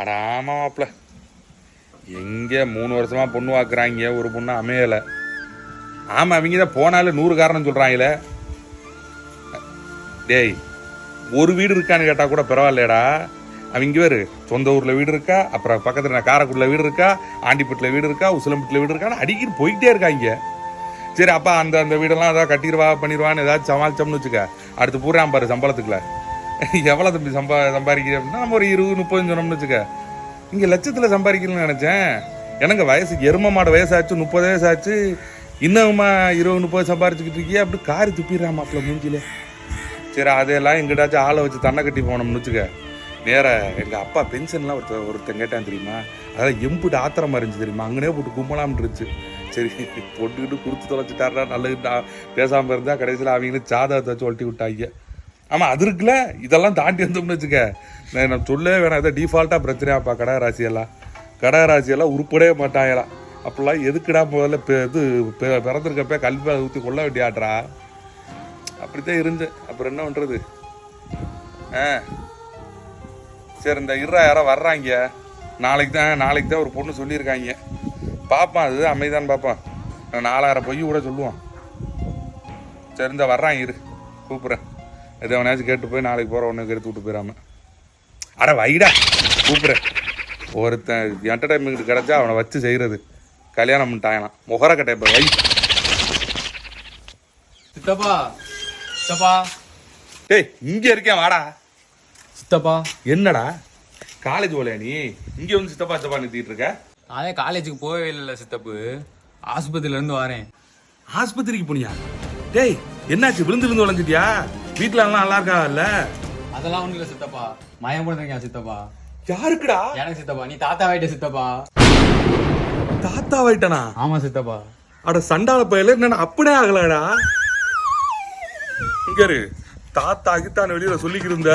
அட ஆமா மாப்ள எங்கே மூணு வருஷமா பொண்ணு வாக்குறாங்க ஒரு பொண்ணு அமையலை. ஆமாம் அவங்க தான் போனாலும் நூறு காரணம் சொல்கிறாங்களே டேய் ஒரு வீடு இருக்கான்னு கேட்டால் கூட பரவாயில்லடா அவங்க வேறு சொந்த ஊரில் வீடு இருக்கா அப்புறம் பக்கத்தில் நான் காரைக்குடியில் வீடு இருக்கா ஆண்டிப்பட்டில் வீடு இருக்கா உசிலம்பட்டில் வீடு இருக்கான்னு அடிக்கடி போயிட்டே இருக்காங்க சரி அப்பா அந்த அந்த வீடெல்லாம் ஏதாவது கட்டிடுவா பண்ணிடுவான்னு ஏதாச்சும் சமாளிச்சோம்னு வச்சுக்க. அடுத்து பூரா பாரு சம்பளத்துக்குள்ள. எவ்வளோ தம்பி சம்பா சம்பாதிக்கிறீங்க அப்படின்னா நம்ம ஒரு இருபது முப்பது சொன்னோம்னு வச்சுக்க. இங்கே லட்சத்தில் சம்பாதிக்கணும்னு நினச்சேன். எனக்கு வயசு? எரும மாடு வயசாச்சு முப்பது வயசாச்சு. இன்னும்மா இருபது முப்பது சம்பாரிச்சுக்கிட்டு இருக்கியே அப்படி காரி துப்பிடுறா மாப்பிள்ள மூஞ்சில சரி அதெல்லாம் எங்கிட்டாச்சும் ஆளை வச்சு தண்ணை கட்டி போனோம்னு வச்சுக்க. நேராக எங்கள் அப்பா பென்ஷன்லாம் ஒருத்த ஒருத்தன் கேட்டான் தெரியுமா? அதான் எம்புட்டு ஆத்திரமா இருந்துச்சு தெரியுமா? அங்கனே போட்டு கும்பலாம்னு இருந்துச்சு. சரி பொட்டுக்கிட்டு கொடுத்து தொலைச்சிட்டாரா நல்லது பேசாமல் இருந்தால் கடைசியில் அவங்களும் சாதகத்தை வச்சு ஒட்டி விட்டாங்க ஆமாம் அது இருக்குல்ல. இதெல்லாம் தாண்டி வந்தோம்னு வச்சுக்க. நான் நான் சொல்லவே வேணாம். இதை டிஃபால்ட்டாக பிரச்சனையாப்பா கடகராசியெல்லாம் கடகராசியெல்லாம் உருப்படவே மாட்டாங்களாம் அப்படிலாம் எதுக்குடா முதல்ல இது பெ- பிறந்திருக்கப்ப கல்வி ஊற்றி கொள்ள வேண்டிய ஆட்ரா அப்படித்தான் இருந்து அப்புறம் என்ன பண்ணுறது ஆ. சரி இந்த இருறா யாரோ வர்றாங்க. நாளைக்கு தான் நாளைக்கு தான் ஒரு பொண்ணு சொல்லியிருக்காங்க. பார்ப்பான் அது அமைதிதான் பார்ப்பான் நாலாயிரம் பொய் கூட சொல்லுவான். சரி இந்த வர்றான் இரு. கூப்பிட்றேன். எது அவனாச்சும் கேட்டு போய் நாளைக்கு போகிற ஒன்று கெடுத்து விட்டு போயிடாம அட வைடா கூப்பிட்றேன் ஒருத்தன் என்டர்டைன்மெண்ட் கிடச்சா அவனை வச்சு செய்கிறது கல்யாணம் பண்ணிட்டாங்களாம். முகர கட்டை இப்போ வை சித்தப்பா சித்தப்பா. டேய் இங்கே இருக்கேன் வாடா. சித்தப்பா. என்னடா? காலேஜ் போலையா நீ? இங்கே வந்து சித்தப்பா சித்தப்பா நிறுத்திட்டு இருக்க? நானே காலேஜுக்கு போகவே இல்லைல்ல சித்தப்பு. ஆஸ்பத்திரியில இருந்து வரேன். ஆஸ்பத்திரிக்கு போனியா? டேய் என்னாச்சு? விழுந்து விழுந்து உழைஞ்சிட்டியா? வீட்டுல எல்லாம் நல்லா இருக்காங்கல்ல? அதெல்லாம் ஒண்ணும் இல்ல சித்தப்பா. மயம் போடுறீங்க சித்தப்பா. யாருக்குடா? எனக்கு சித்தப்பா. நீ தாத்தா வாயிட்ட சித்தப்பா. தாத்தா வைட்டனா ஆமா சித்தப்பா. அட சண்டால பையல என்ன அப்படியே ஆகலடா. இங்க இரு. தாத்தா கித்தான் வெளியில சொல்லிக்கிட்டு இருந்த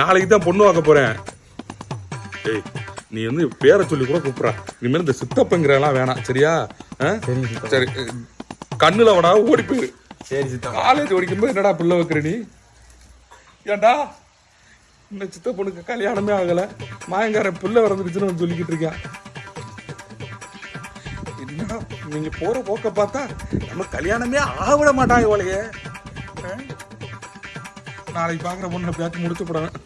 நாளைக்கு தான் பொண்ணு வாக்க போறேன். ஏய் நீ வந்து பேரை சொல்லி கூட கூப்பிடுற. இனிமேல் இந்த சித்தப்பங்கிறலாம் வேணாம். சரியா? சரி கண்ணுல அவனா ஓடி போயிரு. சரி சித்தா காலேஜ் படிக்கும்போது என்னடா பிள்ளை வைக்கிற நீ? ஏன்டா? இந்த சித்த பொண்ணுக்கு கல்யாணமே ஆகல. மாயங்கார பிள்ளை வரந்துருச்சுன்னு சொல்லிக்கிட்டு இருக்கேன். என்னடா நீங்க போற போக்க பார்த்தா நம்ம கல்யாணமே ஆகவிட மாட்டாங்க இவளையே நாளைக்கு பாக்குற பொண்ணு பேச்சு முடிச்சு போடுவேன்